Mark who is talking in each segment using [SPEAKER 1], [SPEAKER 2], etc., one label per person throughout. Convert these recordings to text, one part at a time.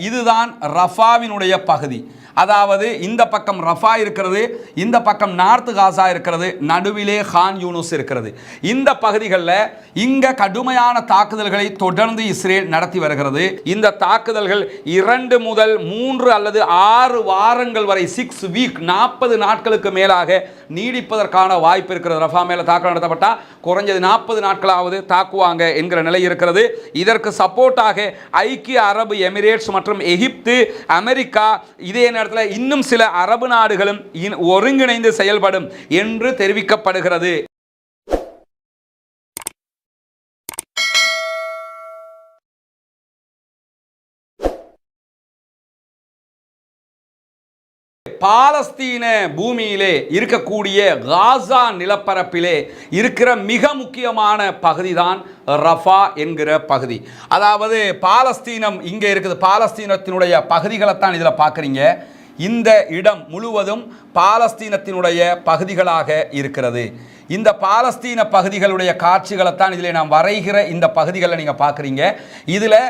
[SPEAKER 1] இதுதான் ரஃபாவினுடைய பகுதி. அதாவது இந்த பக்கம் ரஃபா இருக்கிறது இந்த பக்கம் நார்த் காசா இருக்கிறது நடுவிலே ஹான் யூனுஸ் இருக்கிறது. இந்த பகுதிகளில் இங்கே கடுமையான தாக்குதல்களை தொடர்ந்து இஸ்ரேல் நடத்தி வருகிறது. இந்த தாக்குதல்கள் இரண்டு முதல் மூன்று அல்லது ஆறு வாரங்கள் வரை சிக்ஸ் வீக் நாற்பது நாட்களுக்கு மேலாக நீடிப்பதற்கான வாய்ப்பு இருக்கிறது. ரஃபா மேலே தாக்குதல் நடத்தப்பட்டால் குறைஞ்சது நாற்பது நாட்களாவது தாக்குவாங்க என்கிற நிலை இருக்கிறது. இதற்கு சப்போர்ட்டாக ஐக்கிய அரபு எமிரேட்ஸ் மற்றும் எகிப்து அமெரிக்கா இதே நேரத்தில் இன்னும் சில அரபு நாடுகளும் ஒருங்கிணைந்து செயல்படும் என்று தெரிவிக்கப்படுகிறது. பாலஸ்தீன பூமியிலே இருக்கக்கூடிய காசா நிலப்பரப்பிலே இருக்கிற மிக முக்கியமான பகுதி தான் ரஃபா என்கிற பகுதி. அதாவது பாலஸ்தீனம் இங்கே இருக்குது. பாலஸ்தீனத்தினுடைய பகுதிகளைத்தான் இதில் பார்க்குறீங்க. இந்த இடம் முழுவதும் பாலஸ்தீனத்தினுடைய பகுதிகளாக இருக்கிறது. இந்த பாலஸ்தீன பகுதிகளுடைய காட்சிகளைத்தான் இதில் நாம் வரைகிற இந்த பகுதிகளை நீங்கள் பார்க்குறீங்க. இதில்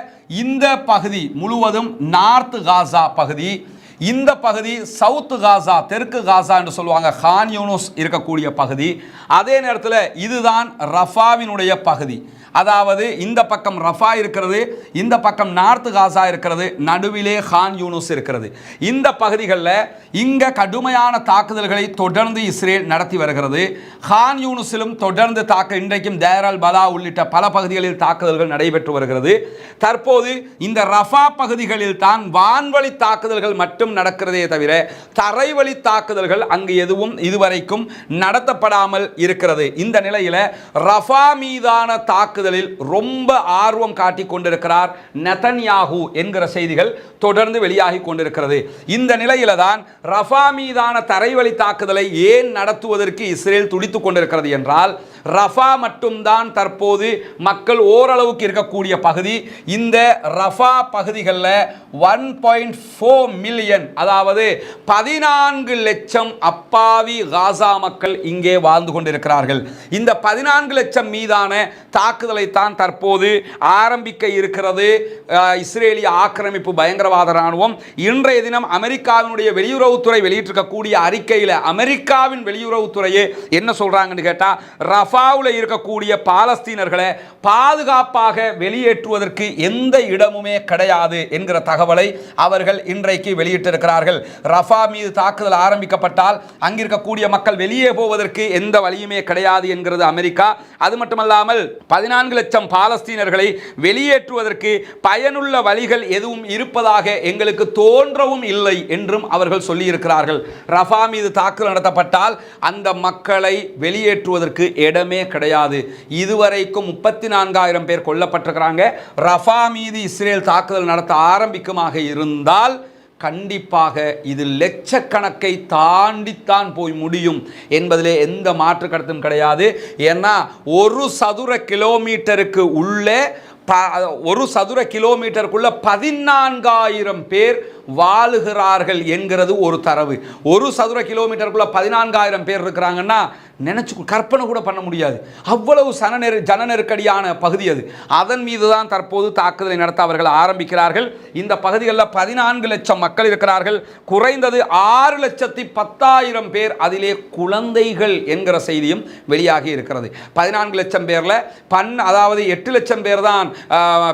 [SPEAKER 1] இந்த பகுதி முழுவதும் நார்த் காசா பகுதி இந்த பகுதி சவுத் காசா தெற்கு காசா என்று சொல்லுவாங்க. ஹான் யூனுஸ் இருக்கக்கூடிய பகுதி. அதே நேரத்தில் இதுதான் ரஃபாவினுடைய பகுதி. அதாவது இந்த பக்கம் ரஃபா இருக்கிறது இந்த பக்கம் நார்த்து காசா இருக்கிறது நடுவிலே ஹான் யூனுஸ் இருக்கிறது. இந்த பகுதிகளில் இங்கே கடுமையான தாக்குதல்களை தொடர்ந்து இஸ்ரேல் நடத்தி வருகிறது. ஹான் யூனுஸிலும் தொடர்ந்து தாக்க இன்றைக்கும் தேரல் பலா உள்ளிட்ட பல பகுதிகளில் தாக்குதல்கள் நடைபெற்று வருகிறது. தற்போது இந்த ரஃபா பகுதிகளில் தான் வான்வழி தாக்குதல்கள் மட்டும் நடக்கிறதே தவிர தரைவழி தாக்குதல்கள் அங்கு எதுவும் இதுவரைக்கும் நடத்தப்படாமல் இருக்கிறது. இந்த நிலையில் ரஃபா மீதான தாக்குதலில் ரொம்ப ஆர்வம் காட்டிக் கொண்டிருக்கிறார் நெதன்யாகு என்கிற செய்திகள் தொடர்ந்து வெளியாகி கொண்டிருக்கிறது. இந்த நிலையில தான் ரஃபா மீதான தரைவழி தாக்குதலை ஏன் நடத்துவதற்கு இஸ்ரேல் துடித்துக் கொண்டிருக்கிறது என்றால் ரஃபா மட்டும்தான் தற்போது மக்கள் ஓரளவுக்கு இருக்கக்கூடிய பகுதி. இந்த ரஃபா பகுதிகளில் ஒன் பாயிண்ட் ஃபோர் மில்லியன் அதாவது பதினான்கு லட்சம் அப்பாவி காசா மக்கள் இங்கே வாழ்ந்து கொண்டிருக்கிறார்கள். இந்த பதினான்கு லட்சம் மீதான தாக்குதலைத்தான் தற்போது ஆரம்பிக்க இருக்கிறது. இஸ்ரேலிய ஆக்கிரமிப்பு பயங்கரவாத ராணுவம் இன்றைய தினம் அமெரிக்காவினுடைய வெளியுறவுத்துறை வெளியிட்டிருக்கக்கூடிய அறிக்கையில் அமெரிக்காவின் வெளியுறவுத்துறையே என்ன சொல்கிறாங்கன்னு கேட்டால் ரஃபாவில் இருக்கக்கூடிய பாலஸ்தீனர்களை பாதுகாப்பாக வெளியேற்றுவதற்கு எந்த இடமுமே கிடையாது என்கிற தகவலை அவர்கள் இன்றைக்கு வெளியிட்டிருக்கிறார்கள். ரஃபா மீது தாக்குதல் ஆரம்பிக்கப்பட்டால் அங்கிருக்கக்கூடிய மக்கள் வெளியே போவதற்கு எந்த வழியுமே கிடையாது என்கிறது அமெரிக்கா. அது மட்டுமல்லாமல் பதினான்கு லட்சம் பாலஸ்தீனர்களை வெளியேற்றுவதற்கு பயனுள்ள வழிகள் எதுவும் இருப்பதாக எங்களுக்கு தோன்றவும் இல்லை என்றும் அவர்கள் சொல்லியிருக்கிறார்கள். ரஃபா மீது தாக்குதல் நடத்தப்பட்டால் அந்த மக்களை வெளியேற்றுவதற்கு இடமே கிடையாது. இதுவரைக்கும் முப்பத்தி நான்காயிரம் பேர் கொல்லப்பட்டிருக்கிறாங்க. ரஃபா மீது இஸ்ரேல் தாக்குதல் நடத்த ஆரம்பிக்குமாக இருந்தால் கண்டிப்பாக இது லட்சக்கணக்கை தாண்டித்தான் போய் முடியும் என்பதிலே எந்த மாற்று கருத்தும் கிடையாது. ஏன்னா ஒரு சதுர கிலோமீட்டருக்கு உள்ளே ப- ஒரு சதுர கிலோமீட்டருக்குள்ள பதினான்காயிரம் பேர் வாழுகிறார்கள் என்கிறது ஒரு தரவு. ஒரு சதுர கிலோமீட்டருக்குள்ள பதினான்காயிரம் பேர் இருக்கிறாங்கன்னா நினச்சி கற்பனை கூட பண்ண முடியாது. அவ்வளவு சன நெரு ஜன நெருக்கடியான பகுதி அது. அதன் மீது தான் தற்போது தாக்குதலை நடத்த அவர்கள் ஆரம்பிக்கிறார்கள். இந்த பகுதிகளில் பதினான்கு லட்சம் மக்கள் இருக்கிறார்கள். குறைந்தது ஆறு லட்சத்தி பத்தாயிரம் பேர் அதிலே குழந்தைகள் என்கிற செய்தியும் வெளியாகி இருக்கிறது. பதினான்கு லட்சம் பேரில் பன் அதாவது எட்டு லட்சம் பேர் தான்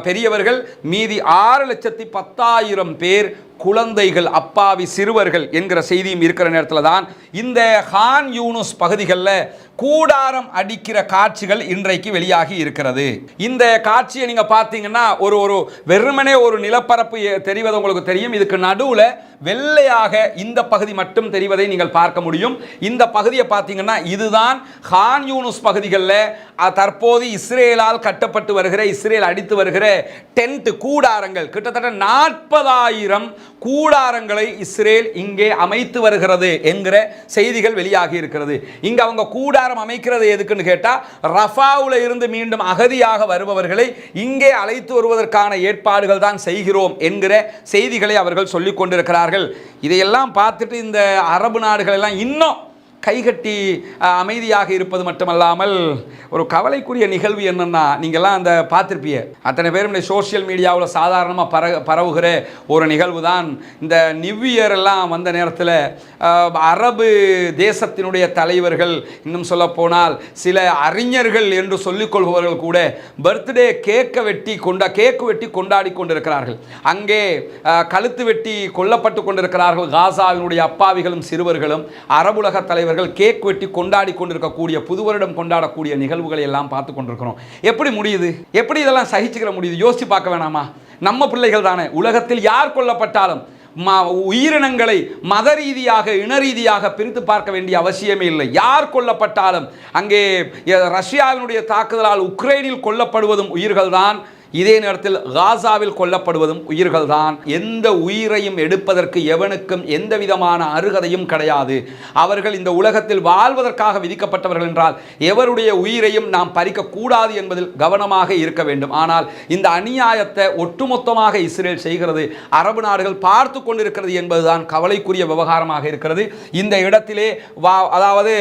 [SPEAKER 1] பெரியவர்கள். மீதி ஆறு லட்சத்தி பத்தாயிரம் பேர் குழந்தைகள் அப்பாவி சிறுவர்கள் என்கிற செய்தியும் இருக்கிற நேரத்தில் தான் இந்த ஹான் யூனுஸ் பகுதிகளில் கூடாரம் அடிக்கிற காட்சிகள் இன்றைக்கு வெளியாகி இருக்கிறது. இந்த காட்சியை நீங்கள் பார்த்தீங்கன்னா ஒரு ஒரு வெறுமனே ஒரு நிலப்பரப்பு தெரிவது உங்களுக்கு தெரியும். இதுக்கு நடுவில் வெள்ளையாக இந்த பகுதி மட்டும் தெரிவதை நீங்கள் பார்க்க முடியும். இந்த பகுதியை பார்த்தீங்கன்னா இதுதான் ஹான் யூனுஸ் பகுதிகளில் தற்போது இஸ்ரேலால் கட்டப்பட்டு வருகிற இஸ்ரேல் அடித்து வருகிற டென்ட் கூடாரங்கள். கிட்டத்தட்ட நாற்பதாயிரம் கூடாரங்களை இஸ்ரேல் இங்கே அமைத்து வருகிறது என்கிற செய்திகள் வெளியாகி இருக்கிறது. இங்கே அவங்க கூடாரம் அமைக்கிறது எதுக்குன்னு கேட்டால் ரஃபாவில் இருந்து மீண்டும் அகதியாக வருபவர்களை இங்கே அழைத்து வருவதற்கான ஏற்பாடுகள் தான் செய்கிறோம் என்கிற செய்திகளை அவர்கள் சொல்லிக் கொண்டிருக்கிறார்கள். இதையெல்லாம் பார்த்துட்டு இந்த அரபு நாடுகள் எல்லாம் இன்னும் கைகட்டி அமைதியாக இருப்பது மட்டுமல்லாமல் ஒரு கவலைக்குரிய நிகழ்வு என்னென்னா நீங்கள்லாம் அந்த பார்த்துருப்பீங்க. அத்தனை பேரும் இந்த சோஷியல் மீடியாவில் சாதாரணமாக பர பரவுகிற ஒரு நிகழ்வு தான். இந்த நிவ் இயர் எல்லாம் வந்த நேரத்தில் அரபு தேசத்தினுடைய தலைவர்கள் இன்னும் சொல்லப்போனால் சில அறிஞர்கள் என்று சொல்லிக்கொள்பவர்கள் கூட பர்த்டே கேக்கை வெட்டி கொண்டா கேக்கு வெட்டி கொண்டாடி கொண்டிருக்கிறார்கள். அங்கே கழுத்து வெட்டி கொல்லப்பட்டு கொண்டிருக்கிறார்கள். காசாவினுடைய அப்பாவிகளும் சிறுவர்களும் அரபுலக தலைவர் தலைவர்கள் கேக் வெட்டி கொண்டாடி கொண்டிருக்கக்கூடிய புது வருடம் கொண்டாடக்கூடிய நிகழ்வுகளை எல்லாம் பார்த்து கொண்டிருக்கிறோம். எப்படி முடியுது? எப்படி இதெல்லாம் சகிச்சுக்கிற முடியுது? யோசிச்சு பார்க்க வேணாமா? நம்ம பிள்ளைகள் தானே. உலகத்தில் யார் கொல்லப்பட்டாலும் ம உயிரினங்களை மத ரீதியாக இன ரீதியாக பிரித்து பார்க்க வேண்டிய அவசியமே இல்லை. யார் கொல்லப்பட்டாலும் அங்கே ரஷ்யாவினுடைய தாக்குதலால் உக்ரைனில் கொல்லப்படுவதும் உயிர்கள்தான். இதே நேரத்தில் காசாவில் கொல்லப்படுவதும் உயிர்கள்தான். எந்த உயிரையும் எடுப்பதற்கு எவனுக்கும் எந்த விதமான அருகதையும் கிடையாது. அவர்கள் இந்த உலகத்தில் வாழ்வதற்காக விதிக்கப்பட்டவர்கள் என்றால் எவருடைய உயிரையும் நாம் பறிக்க கூடாது என்பதில் கவனமாக இருக்க வேண்டும். ஆனால் இந்த அநியாயத்தை ஒட்டுமொத்தமாக இஸ்ரேல் செய்கிறது அரபு நாடுகள் பார்த்து கொண்டிருக்கிறது என்பதுதான் கவலைக்குரிய விவகாரமாக இருக்கிறது. இந்த இடத்திலே வா அதாவது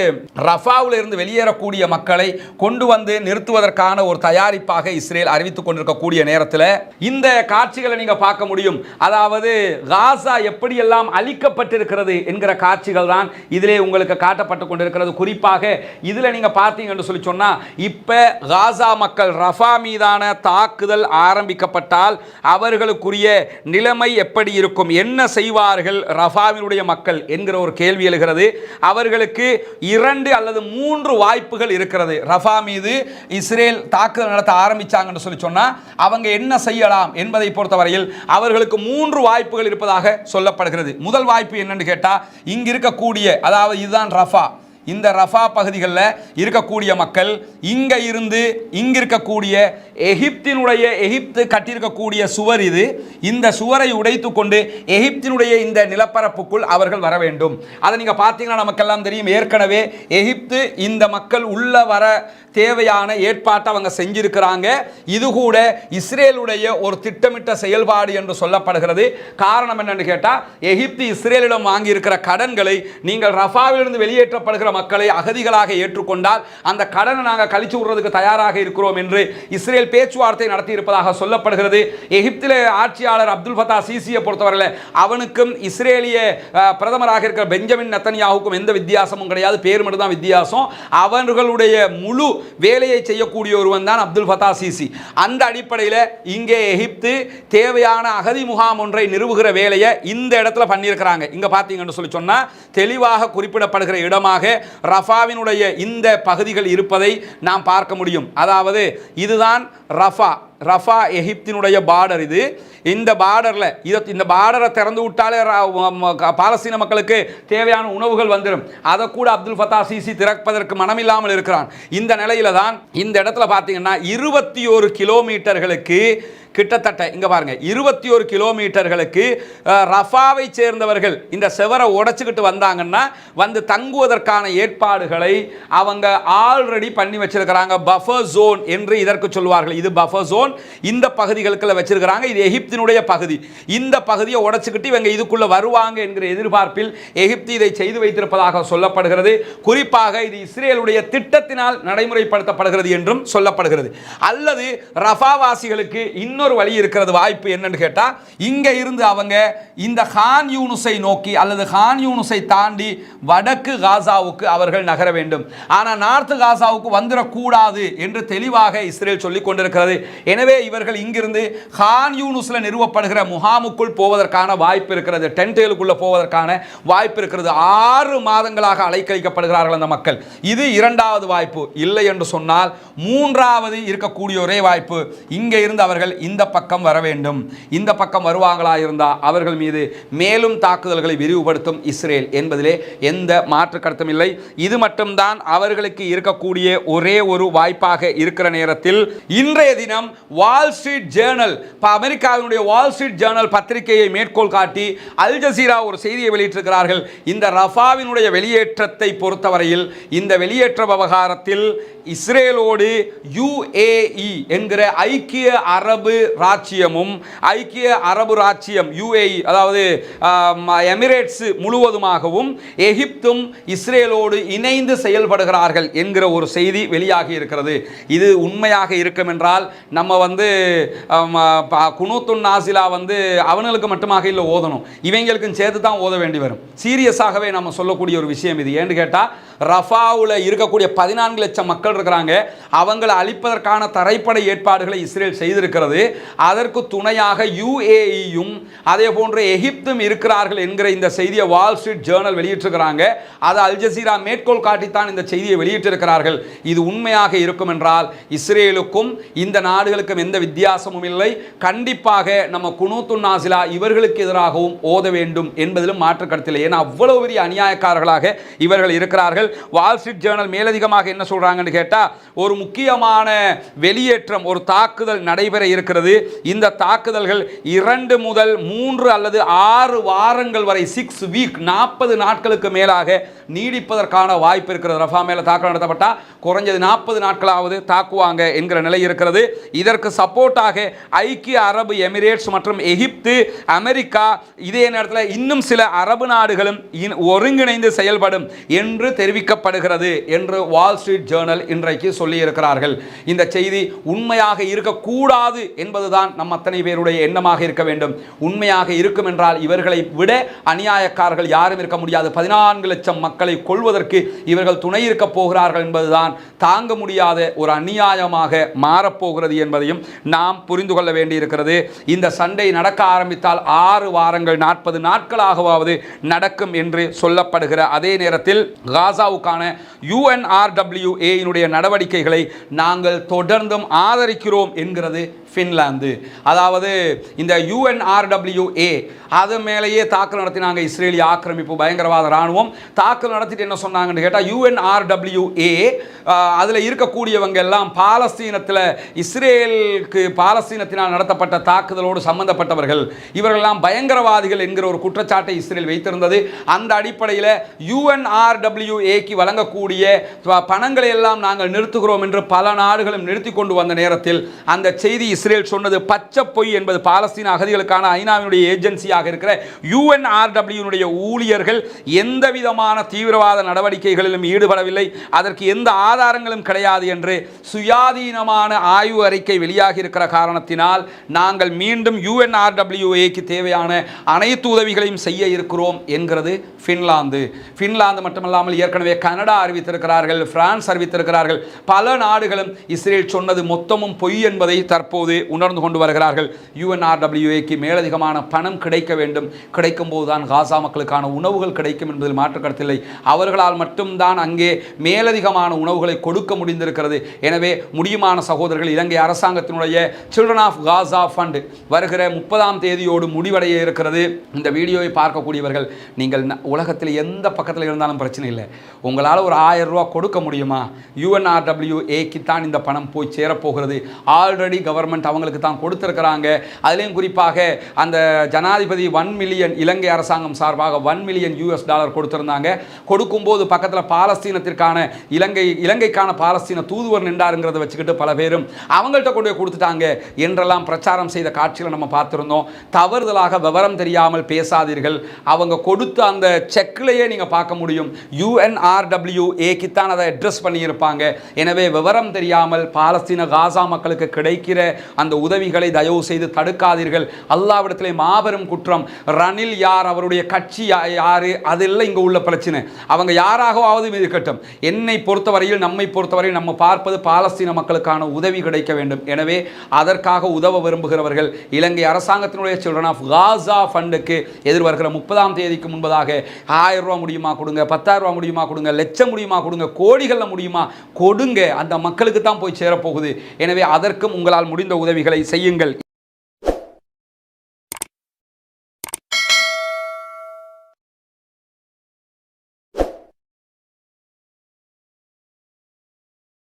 [SPEAKER 1] ரஃபாவில் இருந்து வெளியேறக்கூடிய மக்களை கொண்டு வந்து நிறுத்துவதற்கான ஒரு தயாரிப்பாக இஸ்ரேல் அறிவித்துக் இருக்கக்கூடிய நேரத்தில் இந்த காட்சிகளை நீங்கள் பார்க்க முடியும். அதாவது காசா எப்படியெல்லாம் அழிக்கப்பட்டிருக்கிறது என்கிற காட்சிகள் தான் இதிலே உங்களுக்கு காட்டப்பட்டு கொண்டிருக்கிறது. குறிப்பாக இதில் நீங்கள் பார்த்தீங்கன்னு சொல்லி சொன்னால் இப்போ காசா மக்கள் ரஃபா மீதான தாக்குதல் ஆரம்பிக்கப்பட்டால் அவர்களுக்குரிய நிலைமை எப்படி இருக்கும்? என்ன செய்வார்கள் ரஃபாவினுடைய மக்கள் என்கிற ஒரு கேள்வி எழுகிறது. அவர்களுக்கு இரண்டு அல்லது மூன்று வாய்ப்புகள் இருக்கிறது. ரஃபா மீது இஸ்ரேல் தாக்குதல் நடத்த ஆரம்பிச்சாங்கன்னு சொல்லி சொன்னால் அவங்க என்ன செய்யலாம் என்பதை பொறுத்தவரையில் அவர்களுக்கு மூன்று வாய்ப்புகள் இருப்பதாக சொல்லப்படுகிறது. முதல் வாய்ப்பு என்னன்னு கேட்டால் இங்கு இருக்கக்கூடிய அதாவது இதுதான் ரஃபா. இந்த ரஃபா பகுதிகளில் இருக்கக்கூடிய மக்கள் இங்கே இருந்து இங்க இருக்கக்கூடிய எகிப்தினுடைய எகிப்து கட்டியிருக்கக்கூடிய சுவர் இது. இந்த சுவரை உடைத்து கொண்டு எகிப்தினுடைய இந்த நிலப்பரப்புக்குள் அவர்கள் வர வேண்டும். அதை நீங்கள் பார்த்தீங்கன்னா நமக்கெல்லாம் தெரியும். ஏற்கனவே எகிப்து இந்த மக்கள் உள்ள வர தேவையான ஏற்பாட்டை அவங்க செஞ்சிருக்கிறாங்க. இது கூட இஸ்ரேலுடைய ஒரு திட்டமிட்ட செயல்பாடு என்று சொல்லப்படுகிறது. காரணம் என்னன்னு கேட்டால் எகிப்து இஸ்ரேலிடம் வாங்கியிருக்கிற கடன்களை நீங்கள் ரஃபாவிலிருந்து வெளியேற்றப்படுகிற மக்களை அகதிகளாக ஏற்றுக்கொண்டால் அந்த கடனை நாங்கள் கழிச்சு விடுறதுக்கு தயாராக இருக்கிறோம் என்று இஸ்ரேல் பேச்சுவார்த்தை நடத்தி இருப்பதாக சொல்லப்படுகிறது. எகிப்தில் ஆட்சியாளர் அப்துல் ஃபத்தா சிசியை பொறுத்தவரையில் அவனுக்கும் இஸ்ரேலிய பிரதமராக இருக்கிற பெஞ்சமின் நத்தனியாவுக்கும் எந்த வித்தியாசமும் கிடையாது. பேர் மட்டும் தான் வித்தியாசம். அவர்களுடைய முழு வேலையை செய்யக்கூடிய ஒருவன் தான் அப்துல் ஃபத்தா சிசி. அந்த அடிப்படையில் இங்கே எகிப்து தேவையான அகதி முகாம் ஒன்றை நிறுவுகிற வேலையை இந்த இடத்துல பண்ணியிருக்கிறாங்க. இங்கே பார்த்தீங்கன்னு சொல்லி சொன்னால் தெளிவாக குறிப்பிடப்படுகிற இடமாக ரஃபாவினுடைய இந்த பகுதிகள் இருப்பதை நாம் பார்க்க முடியும். அதாவது இதுதான் ரஃபா. ரஃபா எகிப்தினுடைய பார்டர் இது. இந்த பார்டரில் இதை இந்த பார்டரை திறந்து விட்டாலே பாலஸ்தீன மக்களுக்கு தேவையான உணவுகள் வந்துடும் அதை கூட அப்துல் ஃபத்தா சிசி திறப்பதற்கு மனமில்லாமல் இருக்கிறான். இந்த நிலையில தான் இந்த இடத்துல பார்த்தீங்கன்னா இருபத்தி ஒரு கிலோமீட்டர்களுக்கு கிட்டத்தட்ட இங்கே பாருங்க இருபத்தி ஒரு கிலோமீட்டர்களுக்கு ரஃபாவை சேர்ந்தவர்கள் இந்த செவரை உடச்சிக்கிட்டு வந்தாங்கன்னா வந்து தங்குவதற்கான ஏற்பாடுகளை அவங்க ஆல்ரெடி பண்ணி வச்சிருக்கிறாங்க. பஃபர் ஜோன் என்று இதற்கு சொல்வார்கள். இது பஃபர் ஜோன் இந்த பகுதிகளுக்குள்ள வச்சிருக்கிறாங்க. இது எகிப்தினுடைய பகுதி. இந்த பகுதியை உடச்சிக்கிட்டு இவங்க இதுக்குள்ள வருவாங்க என்கிற எதிர்பார்ப்பில் எகிப்து இதை செய்து வைத்திருப்பதாக சொல்லப்படுகிறது. குறிப்பாக இது இஸ்ரேலுடைய திட்டத்தினால் நடைமுறைப்படுத்தப்படுகிறது என்றும் சொல்லப்படுகிறது. அல்லது ரஃபாவாசிகளுக்கு இன்னொரு இன்னொரு வழி இருக்கிறது வாய்ப்பு என்னன்னு கேட்டால் இங்கே இருந்து அவங்க இந்த ஹான் யூனுஸை நோக்கி அல்லது ஹான் யூனுஸை தாண்டி வடக்கு காசாவுக்கு அவர்கள் நகர வேண்டும். ஆனால் நார்த்து காசாவுக்கு வந்துடக்கூடாது என்று தெளிவாக இஸ்ரேல் சொல்லிக் கொண்டிருக்கிறது. எனவே இவர்கள் இங்கிருந்து ஹான் யூனுஸில் நிறுவப்படுகிற முகாமுக்குள் போவதற்கான வாய்ப்பு இருக்கிறது டென்டேலுக்குள்ளே போவதற்கான வாய்ப்பு இருக்கிறது. ஆறு மாதங்களாக அலைக்கழிக்கப்படுகிறார்கள் அந்த மக்கள். இது இரண்டாவது வாய்ப்பு. இல்லை என்று சொன்னால் மூன்றாவது இருக்கக்கூடிய ஒரே வாய்ப்பு. இங்கே இருந்து அவர்கள் இந்த இந்த பக்கம் வர வேண்டும். இந்த பக்கம் வருவாங்களா இருந்தால் அவர்கள் மீது மேலும் தாக்குதல்களை விரிவுபடுத்தும் இஸ்ரேல் என்பதிலே எந்த மாற்று கருத்தும் இல்லை. இது மட்டும்தான் அவர்களுக்கு இருக்கக்கூடிய ஒரே ஒரு வாய்ப்பாக இருக்கிற நேரத்தில் இன்றைய தினம் வால் ஸ்ட்ரீட் ஜேர்னல் இப்போ அமெரிக்காவினுடைய வால் ஸ்ட்ரீட் ஜேர்னல் பத்திரிகையை மேற்கோள் காட்டி அல் ஜசீரா ஒரு செய்தியை வெளியிட்டிருக்கிறார்கள். இந்த ரஃபாவினுடைய வெளியேற்றத்தை பொறுத்தவரையில் இந்த வெளியேற்ற விவகாரத்தில் இஸ்ரேலோடு யுஏஇ என்கிற ஐக்கிய அரபு ராச்சியமும் ஐக்கிய அரபு ராச்சியம் யுஏஇ அதாவது எமிரேட்ஸ் முழுவதுமாகவும் எகிப்தும் இஸ்ரேலோடு இணைந்து செயல்படுகிறார்கள் என்கிற ஒரு செய்தி வெளியாகி இருக்கிறது. இது உண்மையாக இருக்கும் என்றால் நம்ம வந்து குனூத்துன் நாசிலா வந்து அவனுக்கு மட்டுமாக இல்லை ஓதணும். இவங்களுக்கும் சேர்த்து தான் ஓத வேண்டி வரும். சீரியஸாகவே நம்ம சொல்லக்கூடிய ஒரு விஷயம் இது. ஏன்னு கேட்டால் ரஃபாவில் இருக்கக்கூடிய பதினான்கு லட்சம் மக்கள் இருக்கிறாங்க. அவங்களை அழிப்பதற்கான தரைப்படை ஏற்பாடுகளை இஸ்ரேல் செய்திருக்கிறது. அதற்கு துணையாக யுஏஇயும் அதே போன்ற எகிப்தும் இருக்கிறார்கள் என்கிற இந்த செய்தியை வால் ஸ்ட்ரீட் ஜேர்னல் வெளியிட்டிருக்கிறாங்க. அது அல் ஜசீரா மேற்கோள் காட்டித்தான் இந்த செய்தியை வெளியிட்டிருக்கிறார்கள். இது உண்மையாக இருக்கும் என்றால் இஸ்ரேலுக்கும் இந்த நாடுகளுக்கும் எந்த வித்தியாசமும் இல்லை. கண்டிப்பாக நம்ம குனூத்துன் நாசிலா இவர்களுக்கு எதிராகவும் ஓத வேண்டும் என்பதிலும் மாற்று கருத்தில்லை. ஏன்னா அவ்வளவு பெரிய அநியாயக்காரர்களாக இவர்கள் இருக்கிறார்கள். வால் ஸ்ட்ரீட் ஜேர்னல் மேலதிகமாக என்ன சொல்றாங்கன்னு கேட்டால் ஒரு முக்கியமான வெளியேற்றம் ஒரு தாக்குதல் நடைபெற இருக்கிறது இந்த தாக்குதல்கள் இரண்டு முதல் மூன்று அல்லது ஆறு வாரங்கள் வரை சிக்ஸ் வீக் நாற்பது நாட்களுக்கு மேலாக நீடிப்பதற்கான வாய்ப்பு இருக்கிறது. ரஃபா மேல தாக்குதல் நடத்தப்பட்டா குறைஞ்சது நாற்பது நாட்களாவது தாக்குவாங்க என்கிற நிலை இருக்கிறது. இதற்கு சப்போர்ட்டாக ஐக்கிய அரபு எமிரேட்ஸ் மற்றும் எகிப்து அமெரிக்கா இதே நேரத்தில் இன்னும் சில அரபு நாடுகளும் ஒருங்கிணைந்து செயல்படும் என்று தெரிவிக்கப்படுகிறது என்று வால் ஸ்ட்ரீட் ஜேர்னல் இன்றைக்கு சொல்லியிருக்கிறார்கள். இந்த செய்தி உண்மையாக இருக்கக்கூடாது என்பதுதான் நம் அத்தனை பேருடைய எண்ணமாக இருக்க வேண்டும். உண்மையாக இருக்கும் என்றால் இவர்களை விட அநியாயக்காரர்கள் யாரும் இருக்க முடியாது. பதினான்கு லட்சம் மக்களை கொள்வதற்கு இவர்கள் துணை இருக்க போகிறார்கள் என்பதுதான் தாங்க முடியாத ஒரு அநியாயமாக மாறப்போகிறது என்பதையும் நாம் புரிந்து கொள்ள வேண்டியிருக்கிறது. இந்த சண்டை நடக்க ஆரம்பித்தால் ஆறு வாரங்கள் நாற்பது நாட்களாகவாவது நடக்கும் என்று சொல்லப்படுகிற அதே நேரத்தில் காசாவுக்கான யுஎன்ஆர்டபிள்யூஏயினுடைய நடவடிக்கைகளை நாங்கள் தொடர்ந்தும் ஆதரிக்கிறோம் என்கிறது ஃபின்லாந்து. அதாவது இந்த யூஎன்ஆர்டபிள்யூஏ அது மேலேயே தாக்கல் நடத்தினாங்க இஸ்ரேலிய ஆக்கிரமிப்பு பயங்கரவாத ராணுவம் தாக்கல் நடத்திட்டு என்ன சொன்னாங்கன்னு கேட்டால் யூஎன்ஆர்டபிள்யூஏ அதில் இருக்கக்கூடியவங்க எல்லாம் பாலஸ்தீனத்தில் இஸ்ரேலுக்கு பாலஸ்தீனத்தினால் நடத்தப்பட்ட தாக்குதலோடு சம்பந்தப்பட்டவர்கள். இவர்களெல்லாம் பயங்கரவாதிகள் என்கிற ஒரு குற்றச்சாட்டை இஸ்ரேல் வைத்திருந்தது. அந்த அடிப்படையில் யூஎன்ஆர்டபிள்யூஏக்கு வழங்கக்கூடிய பணங்களை எல்லாம் நாங்கள் நிறுத்துகிறோம் என்று பல நாடுகளும் நிறுத்தி கொண்டு வந்த நேரத்தில் அந்த செய்தி இஸ்ரேல் சொன்னது பச்சை பொய் என்பது பாலஸ்தீன அகதிகளுக்கான ஐநாவினுடைய ஏஜென்சியாக இருக்கிற யூஎன்ஆர்டபிள்யூனுடைய ஊழியர்கள் எந்த விதமான தீவிரவாத நடவடிக்கைகளிலும் ஈடுபடவில்லை. அதற்கு எந்த ஆதாரங்களும் கிடையாது என்று சுயாதீனமான ஆய்வு அறிக்கை வெளியாகி இருக்கிற காரணத்தினால் நாங்கள் மீண்டும் யூஎன்ஆர்டபிள்யூஏக்கு தேவையான அனைத்து உதவிகளையும் செய்ய இருக்கிறோம் என்கிறது ஃபின்லாந்து. ஃபின்லாந்து மட்டுமல்லாமல் ஏற்கனவே கனடா அறிவித்திருக்கிறார்கள் பிரான்ஸ் அறிவித்திருக்கிறார்கள். பல நாடுகளும் இஸ்ரேல் சொன்னது மொத்தமும் பொய் என்பதை தற்போது உணர்ந்து கொண்டு வருகிறார்கள். யுஎன்ஆர்டபிள்யூஏக்கு மேலதிகமான பணம் கிடைக்க வேண்டும். கிடைக்கும் போதுதான் காசா மக்களுக்கான உணவுகள் கிடைக்கும் என்பதில் மாற்று கருத்தில்லை அவர்களால் மட்டும்தான் அங்கே மேலதிகமான உணவுகளை கொடுக்க முடிந்திருக்கிறது. எனவே முடியுமான சகோதரர்கள் இலங்கை அரசாங்கத்தினுடைய சில்ட்ரன் ஆஃப் காசா ஃபண்ட் வருகிற முப்பதாம் தேதியோடு முடிவடைய இருக்கிறது. இந்த வீடியோவை பார்க்கக்கூடியவர்கள் நீங்கள் உலகத்தில் எந்த பக்கத்தில் இருந்தாலும் பிரச்சனை இல்லை. உங்களால் ஒரு ஆயிரம் ரூபா கொடுக்க முடியுமா? யுஎன்ஆர்டபிள்யூஏக்கு தான் இந்த பணம் போய் சேரப்போகிறது. ஆல்ரெடி கவர்மெண்ட் அவங்க அவங்களுக்கு தான் கொடுத்துருக்கிறாங்க. அதுலேயும் குறிப்பாக அந்த ஜனாதிபதி ஒன் மில்லியன் இலங்கை அரசாங்கம் சார்பாக ஒன் மில்லியன் யூஎஸ் டாலர் கொடுத்துருந்தாங்க. கொடுக்கும்போது பக்கத்தில் பாலஸ்தீனத்திற்கான இலங்கை இலங்கைக்கான பாலஸ்தீன தூதுவர் நின்றாருங்கிறத வச்சுக்கிட்டு பல பேரும் அவங்கள்ட்ட கொண்டு போய் கொடுத்துட்டாங்க. என்றெல்லாம் பிரச்சாரம் செய்த காட்சிகளை நம்ம பார்த்துருந்தோம். தவறுதலாக விவரம் தெரியாமல் பேசாதீர்கள். அவங்க கொடுத்த அந்த செக்லையே நீங்கள் பார்க்க முடியும். யுஎன்ஆர்டபிள்யூஏக்கு தான் அதை அட்ரஸ் பண்ணியிருப்பாங்க. எனவே விவரம் தெரியாமல் பாலஸ்தீன காசா மக்களுக்கு கிடைக்கிற அந்த அந்த உதவிகளை தயவு செய்து தடுக்காதீர்கள். அல்லாவிடத்திலே மாபெரும் குற்றம். ரணில் யார்? அவருடைய கட்சி யார்? யாரு அதெல்லாம் இங்கே உள்ள பிரச்சனை. அவங்க யாராகவாவது இருக்கட்டும் என்னை பொறுத்தவரையில் நம்மை பொறுத்தவரையில் நம்ம பார்ப்பது பாலஸ்தீன மக்களுக்கான உதவி கிடைக்க வேண்டும். எனவே அதற்காக உதவ விரும்புகிறவர்கள் இலங்கை அரசாங்கத்தினுடைய சில்ட்ரன் ஆஃப் காசா ஃபண்டுக்கு எதிர்வருகிற முப்பதாம் தேதிக்கு முன்பதாக ஆயிரம் ரூபா முடியுமா கொடுங்க பத்தாயிரம் ரூபா முடியுமா கொடுங்க லட்சம் முடியுமா கொடுங்க கோடிகளில் முடியுமா கொடுங்க அந்த மக்களுக்கு தான் போய் சேரப்போகுது. எனவே அதற்கும் உங்களால் முடிந்த உதவி உதவிகளை செய்யுங்கள்.